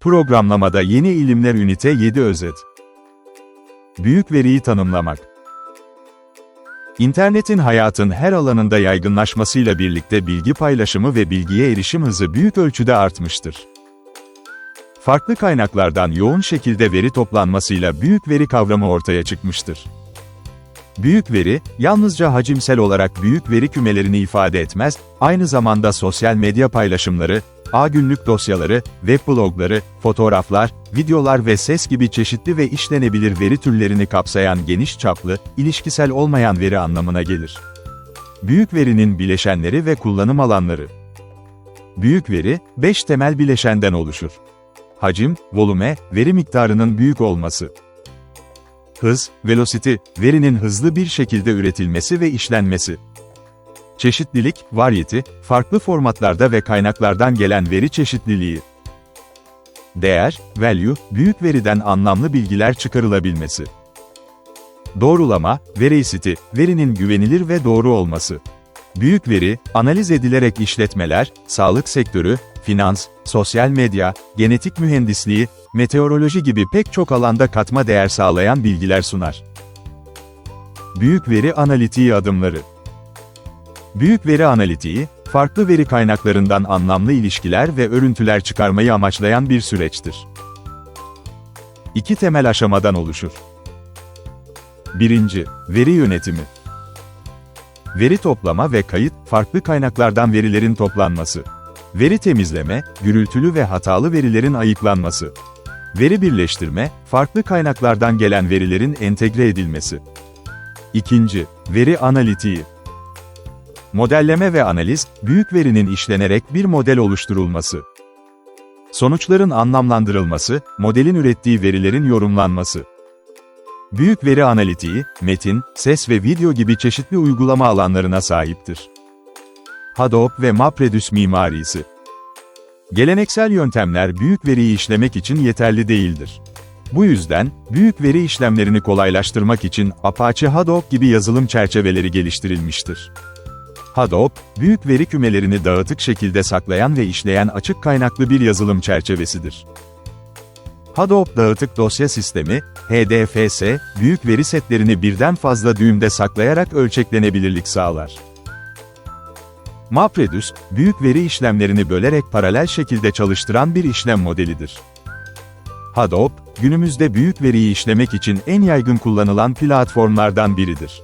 Programlamada Yeni İlimler Ünite 7 Özet Büyük veriyi tanımlamak İnternetin hayatın her alanında yaygınlaşmasıyla birlikte bilgi paylaşımı ve bilgiye erişim hızı büyük ölçüde artmıştır. Farklı kaynaklardan yoğun şekilde veri toplanmasıyla büyük veri kavramı ortaya çıkmıştır. Büyük veri, yalnızca hacimsel olarak büyük veri kümelerini ifade etmez, aynı zamanda sosyal medya paylaşımları, ağ günlük dosyaları, web blogları, fotoğraflar, videolar ve ses gibi çeşitli ve işlenebilir veri türlerini kapsayan geniş çaplı, ilişkisel olmayan veri anlamına gelir. Büyük verinin bileşenleri ve kullanım alanları. Büyük veri, 5 temel bileşenden oluşur. Hacim, volume, veri miktarının büyük olması. Hız, velocity, verinin hızlı bir şekilde üretilmesi ve işlenmesi. Çeşitlilik, variety, farklı formatlarda ve kaynaklardan gelen veri çeşitliliği. Değer, value, büyük veriden anlamlı bilgiler çıkarılabilmesi. Doğrulama, veracity, verinin güvenilir ve doğru olması. Büyük veri, analiz edilerek işletmeler, sağlık sektörü, finans, sosyal medya, genetik mühendisliği, meteoroloji gibi pek çok alanda katma değer sağlayan bilgiler sunar. Büyük veri analitiği adımları Büyük veri analitiği, farklı veri kaynaklarından anlamlı ilişkiler ve örüntüler çıkarmayı amaçlayan bir süreçtir. İki temel aşamadan oluşur. 1. Veri yönetimi. Veri toplama ve kayıt, farklı kaynaklardan verilerin toplanması. Veri temizleme, gürültülü ve hatalı verilerin ayıklanması. Veri birleştirme, farklı kaynaklardan gelen verilerin entegre edilmesi. 2. Veri analitiği. Modelleme ve analiz, büyük verinin işlenerek bir model oluşturulması. Sonuçların anlamlandırılması, modelin ürettiği verilerin yorumlanması. Büyük veri analitiği, metin, ses ve video gibi çeşitli uygulama alanlarına sahiptir. Hadoop ve MapReduce mimarisi. Geleneksel yöntemler büyük veriyi işlemek için yeterli değildir. Bu yüzden, büyük veri işlemlerini kolaylaştırmak için Apache Hadoop gibi yazılım çerçeveleri geliştirilmiştir. Hadoop, büyük veri kümelerini dağıtık şekilde saklayan ve işleyen açık kaynaklı bir yazılım çerçevesidir. Hadoop dağıtık dosya sistemi, HDFS, büyük veri setlerini birden fazla düğümde saklayarak ölçeklenebilirlik sağlar. MapReduce, büyük veri işlemlerini bölerek paralel şekilde çalıştıran bir işlem modelidir. Hadoop, günümüzde büyük veriyi işlemek için en yaygın kullanılan platformlardan biridir.